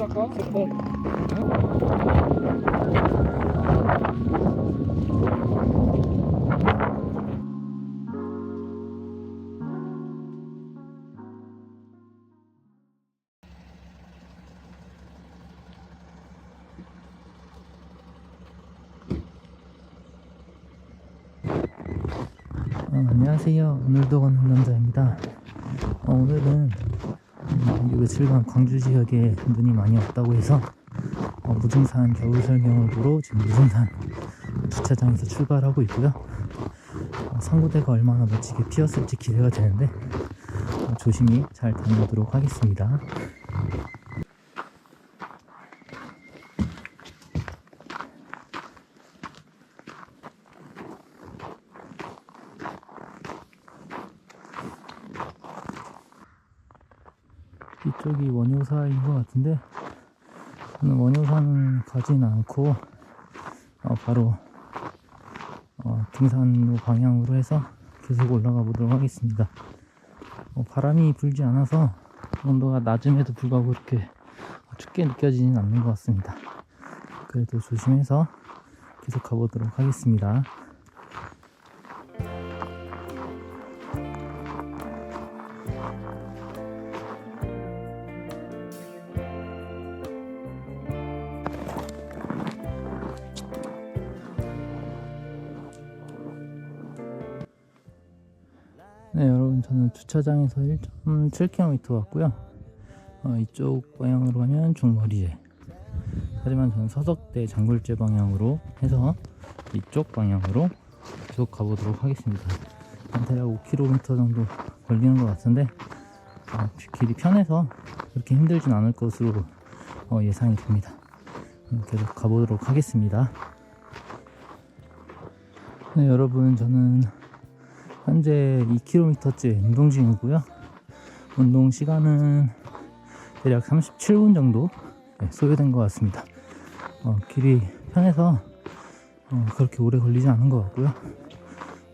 닦아? 어, 안녕하세요. 오늘도 걷는 남자입니다. 어, 오늘은 음, 이 며칠간 광주 지역에 눈이 많이 없다고 해서 어, 무등산 겨울 설 경을 보러 지금 무등산 주차장에서 출발하고 있고요. 어, 상고대가 얼마나 멋지게 피었을지 기대가 되는데 어, 조심히 잘 다녀오도록 하겠습니다. 이쪽이 원효사인 것 같은데 원효사는 가진 않고 어, 바로 어, 등산로 방향으로 해서 계속 올라가 보도록 하겠습니다. 어, 바람이 불지 않아서 온도가 낮음에도 불구하고 그렇게 춥게 느껴지진 않는 것 같습니다. 그래도 조심해서 계속 가보도록 하겠습니다. 네, 여러분 저는 주차장에서 1.7km 왔고요. 어, 이쪽 방향으로 가면 중거리에. 하지만 저는 서석대 장굴제 방향으로 해서 이쪽 방향으로 계속 가보도록 하겠습니다. 한 대략 5km 정도 걸리는 것 같은데 어, 길이 편해서 그렇게 힘들진 않을 것으로 어, 예상이 됩니다. 음, 계속 가보도록 하겠습니다. 네, 여러분 저는 현재 2km째 운동 중이고요. 운동 시간은 대략 37분 정도 네, 소요된 것 같습니다. 어, 길이 편해서 어, 그렇게 오래 걸리지 않은 것 같고요.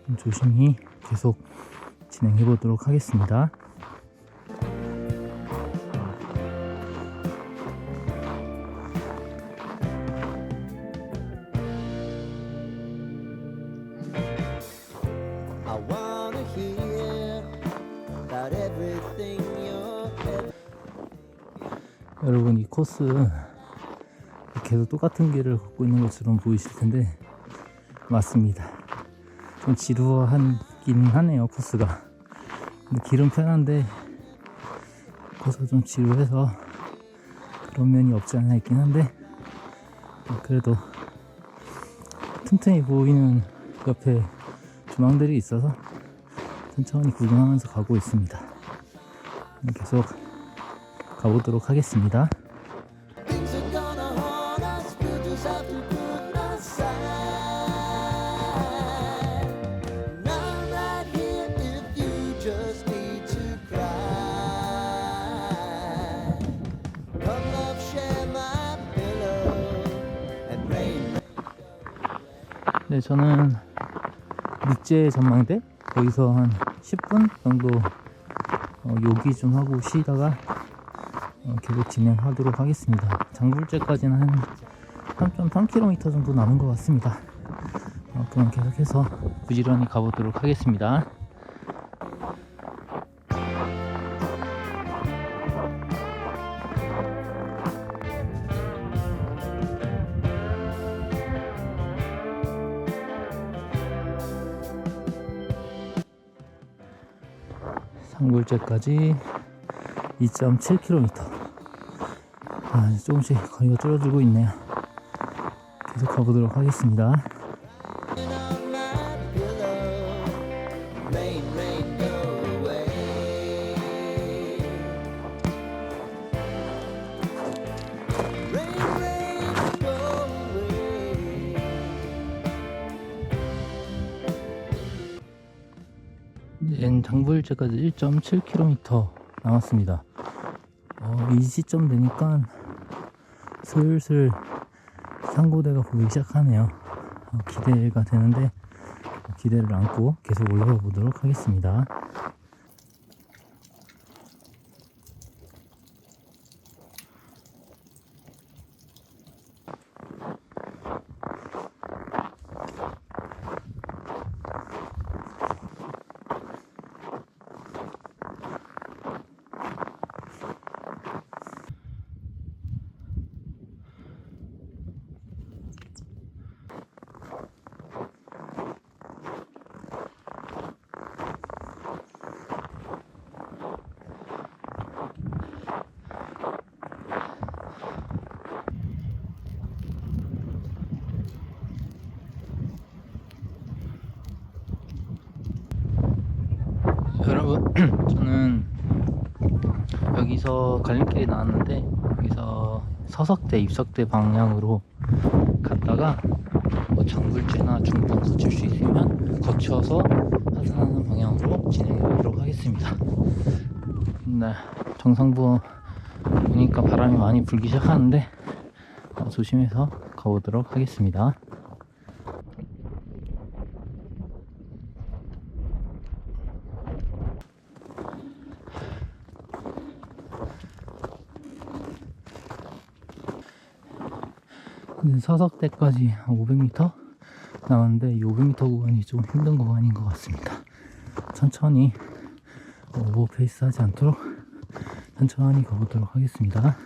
좀 조심히 계속 진행해 보도록 하겠습니다. 여러분 이 코스 계속 똑같은 길을 걷고 있는 것처럼 보이실 텐데 맞습니다. 좀 지루하긴 하네요 코스가. 길은 편한데 코스가 좀 지루해서 그런 면이 없지 않아 있긴 한데 그래도 틈틈이 보이는 옆에 주망들이 있어서 천천히 구경하면서 가고 있습니다. 계속 가보도록 하겠습니다. 네, 저는 닉제 전망대 거기서 한 10분 정도 어, 요기 좀 하고 쉬다가 어, 계속 진행하도록 하겠습니다. 장굴제까지는 한 3.3km 정도 남은 것 같습니다. 어, 그럼 계속해서 부지런히 가보도록 하겠습니다. 상굴제까지 2.7km. 아, 조금씩 거리가 줄어들고 있네요. 계속 가보도록 하겠습니다. 이젠 장불제까지 1.7km 남았습니다. 어, 이 시점 되니까 슬슬 상고대가 보이기 시작하네요. 어, 기대가 되는데 기대를 안고 계속 올라가 보도록 하겠습니다. 여러분 저는 여기서 갈림길이 나왔는데 여기서 서석대 입석대 방향으로 갔다가 뭐 장불제나 중봉 거칠 수 있으면 거쳐서 하산하는 방향으로 진행해 보도록 하겠습니다. 네, 정상부 보니까 바람이 많이 불기 시작하는데 어, 조심해서 가보도록 하겠습니다 서석대까지 한 500m 나왔는데 이 500m 구간이 좀 힘든 구간인 것 같습니다. 천천히 어, 오버 페이스 하지 않도록 천천히 가보도록 하겠습니다.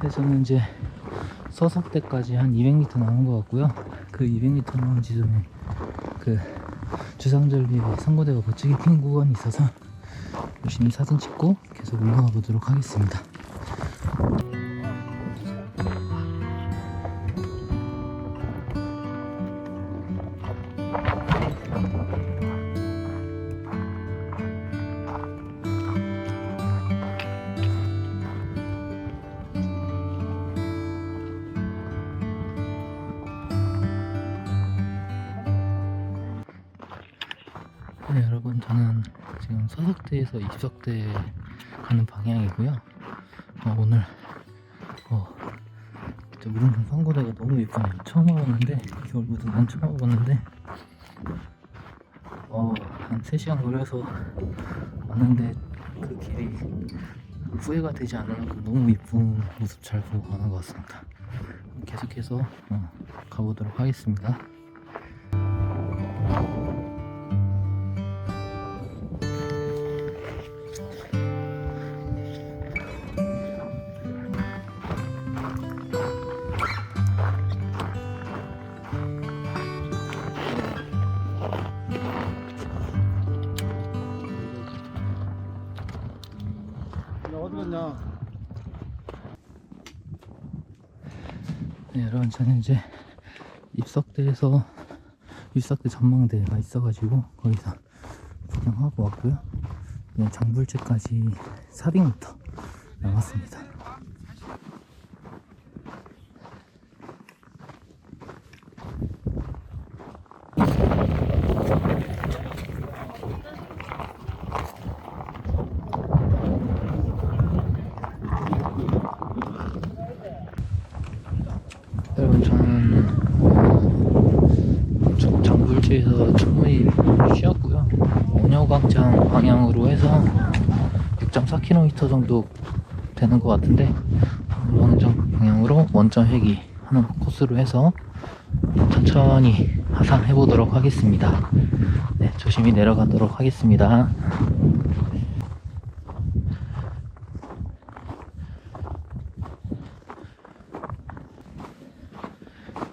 네, 저는 이제 서석대까지 한 200m 남은 것 같고요. 그 200m 남은 지점에 그 주상절리 선거대가 멋지게 핀 구간이 있어서 열심히 사진 찍고 계속 올라가 보도록 하겠습니다. 지금 서석대에서 입석대 가는 방향이고요. 어, 오늘 어, 진짜 무릉산 선고대가 너무 예쁘네요. 처음 와봤는데 겨울부터 난 처음 와봤는데 어, 한 3시간 걸려서 왔는데 그 길이 후회가 되지 않을 만큼 너무 이쁜 모습 잘 보고 가는 것 같습니다. 계속해서 어, 가보도록 하겠습니다. 네, 여러분 저는 이제 입석대에서 입석대 전망대가 있어가지고 거기서 구경하고 왔고요. 그냥 장불제까지 400m 남았습니다. 여러분 저는 저- 장불지에서 충분히 쉬었고요. 원효광장 방향으로 해서 6.4km 정도 되는 것 같은데 원광장 방향으로 원점 회기 하는 코스로 해서 천천히 하산해 보도록 하겠습니다. 네, 조심히 내려가도록 하겠습니다.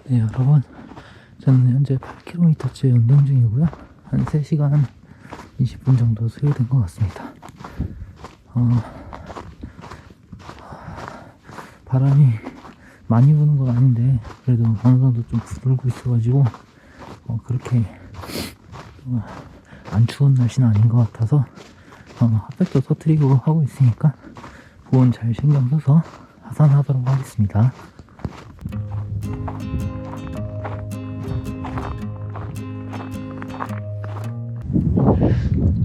네, 여러분. 저는 현재 8km째 운동 중이고요. 한 3시간 20분 정도 소요된 것 같습니다. 어, 바람이 많이 부는 건 아닌데, 그래도 어느 정도 좀 불고 있어가지고, 어, 그렇게, 어, 안 추운 날씨는 아닌 것 같아서, 어, 핫팩도 터트리고 하고 있으니까, 보온 잘 신경 써서 하산하도록 하겠습니다.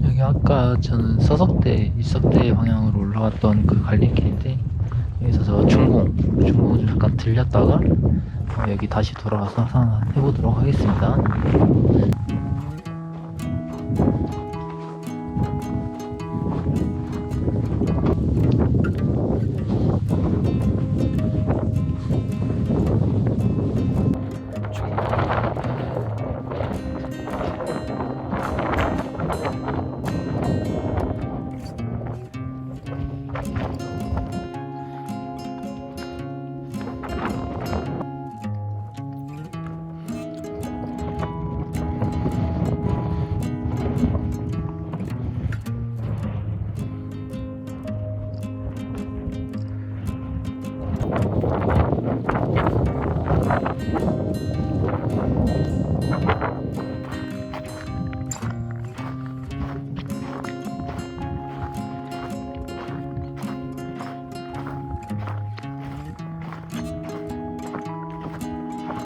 여기 아까 저는 서석대, 일석대 방향으로 올라갔던 그 갈림길인데 여기서 저 중공, 중공 좀 잠깐 들렸다가 어, 여기 다시 돌아와서 하나 해보도록 하겠습니다.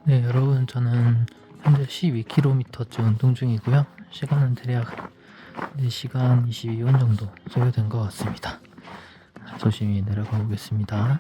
네, 여러분 저는 현재 12km째 운동 중이고요. 시간은 대략 4시간 22분 정도 소요된 것 같습니다. 조심히 내려가 보겠습니다.